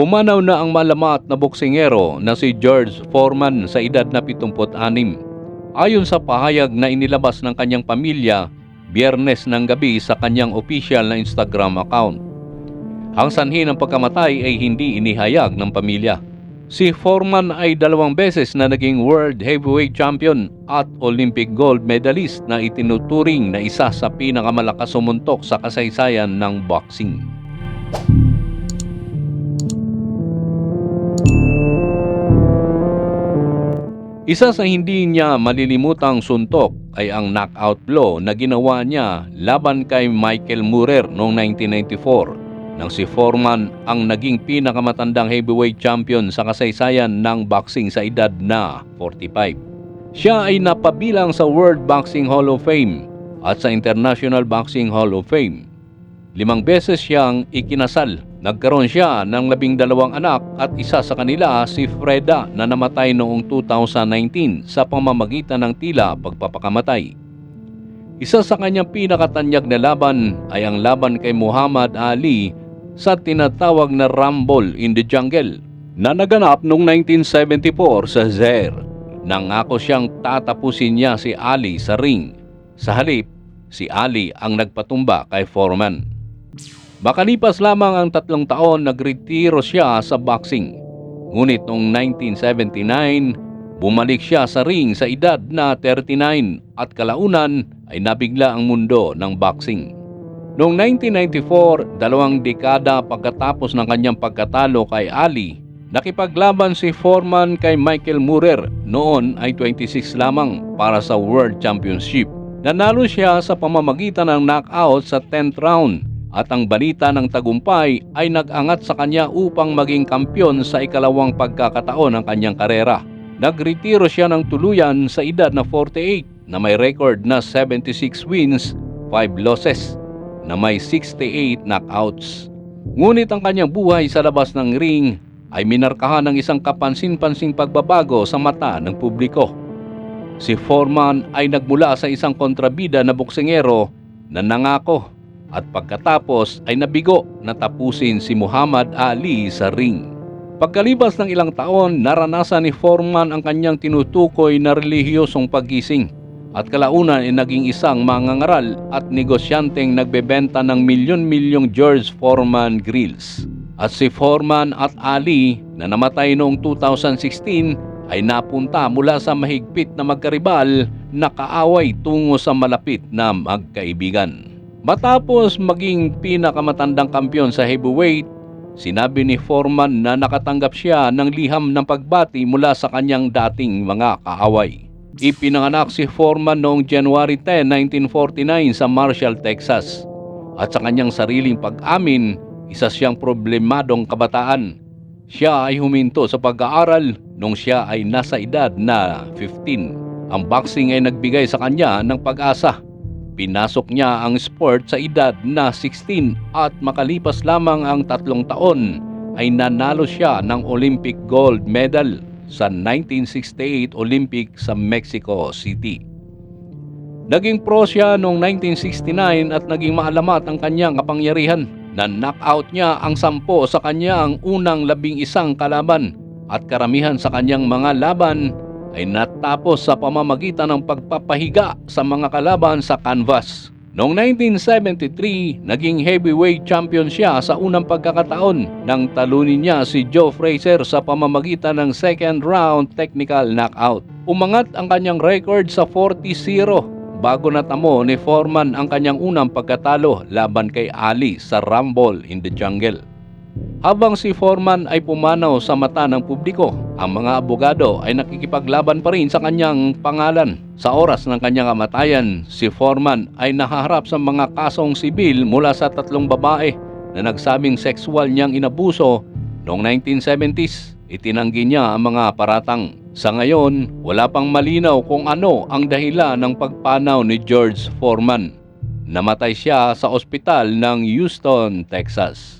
Pumanaw na ang malamat na boksingero na si George Foreman sa edad na 76. Ayon sa pahayag na inilabas ng kanyang pamilya, biyernes ng gabi sa kanyang official na Instagram account. Ang sanhi ng pagkamatay ay hindi inihayag ng pamilya. Si Foreman ay dalawang beses na naging World Heavyweight Champion at Olympic Gold Medalist na itinuturing na isa sa pinakamalakas sumuntok sa kasaysayan ng boxing. Isa sa hindi niya malilimutang suntok ay ang knockout blow na ginawa niya laban kay Michael Moorer noong 1994 nang si Foreman ang naging pinakamatandang heavyweight champion sa kasaysayan ng boxing sa edad na 45. Siya ay napabilang sa World Boxing Hall of Fame at sa International Boxing Hall of Fame. Limang beses siyang ikinasal. Nagkaroon siya ng labing dalawang anak at isa sa kanila si Freda na namatay noong 2019 sa pamamagitan ng tila pagpapakamatay. Isa sa kanyang pinakatanyag na laban ay ang laban kay Muhammad Ali sa tinatawag na Rumble in the Jungle na naganap noong 1974 sa Zaire. Nangako siyang tatapusin niya si Ali sa ring. Sa halip, si Ali ang nagpatumba kay Foreman. Makalipas lamang ang tatlong taon, nagretiro siya sa boxing. Ngunit noong 1979, bumalik siya sa ring sa edad na 39 at kalaunan ay nabigla ang mundo ng boxing. Noong 1994, dalawang dekada pagkatapos ng kanyang pagkatalo kay Ali, nakipaglaban si Foreman kay Michael Moorer noon ay 26 lamang para sa World Championship. Nanalo siya sa pamamagitan ng knockout sa 10th round at ang balita ng tagumpay ay nag-angat sa kanya upang maging kampyon sa ikalawang pagkakataon ng kanyang karera. Nagretiro siya ng tuluyan sa edad na 48 na may record na 76 wins, 5 losses, na may 68 knockouts. Ngunit ang kanyang buhay sa labas ng ring ay minarkahan ng isang kapansin-pansing pagbabago sa mata ng publiko. Si Foreman ay nagmula sa isang kontrabida na boksingero na nangako at pagkatapos ay nabigo na tapusin si Muhammad Ali sa ring. Pagkalibas ng ilang taon, naranasan ni Foreman ang kanyang tinutukoy na relihiyosong pagising at kalaunan ay naging isang mangangaral at negosyanteng nagbebenta ng milyon-milyong George Foreman grills. At si Foreman at Ali na namatay noong 2016 ay napunta mula sa mahigpit na magkaribal na kaaway tungo sa malapit na magkaibigan. Matapos maging pinakamatandang kampyon sa heavyweight, sinabi ni Foreman na nakatanggap siya ng liham ng pagbati mula sa kanyang dating mga kaaway. Ipinanganak si Foreman noong January 10, 1949 sa Marshall, Texas. At sa kanyang sariling pag-amin, isa siyang problemadong kabataan. Siya ay huminto sa pag-aaral nung siya ay nasa edad na 15. Ang boxing ay nagbigay sa kanya ng pag-asa Pinasok niya ang sport sa edad na 16 at makalipas lamang ang tatlong taon ay nanalo siya ng Olympic gold medal sa 1968 Olympic sa Mexico City. Naging pro siya noong 1969 at naging maalamat ang kanyang kapangyarihan na knockout niya ang sampo sa kanyang unang labing isang kalaban at karamihan sa kanyang mga laban ay natapos sa pamamagitan ng pagpapahiga sa mga kalaban sa canvas. Noong 1973, naging heavyweight champion siya sa unang pagkakataon nang talunin niya si Joe Frazier sa pamamagitan ng second round technical knockout. Umangat ang kanyang record sa 40-0 bago natamo ni Foreman ang kanyang unang pagkatalo laban kay Ali sa Rumble in the Jungle. Habang si Foreman ay pumanaw sa mata ng publiko, ang mga abogado ay nakikipaglaban pa rin sa kanyang pangalan. Sa oras ng kanyang kamatayan, si Foreman ay nahaharap sa mga kasong sibil mula sa tatlong babae na nagsabing sexual niyang inabuso noong 1970s. Itinanggi niya ang mga paratang. Sa ngayon, wala pang malinaw kung ano ang dahilan ng pagpanaw ni George Foreman. Namatay siya sa ospital ng Houston, Texas.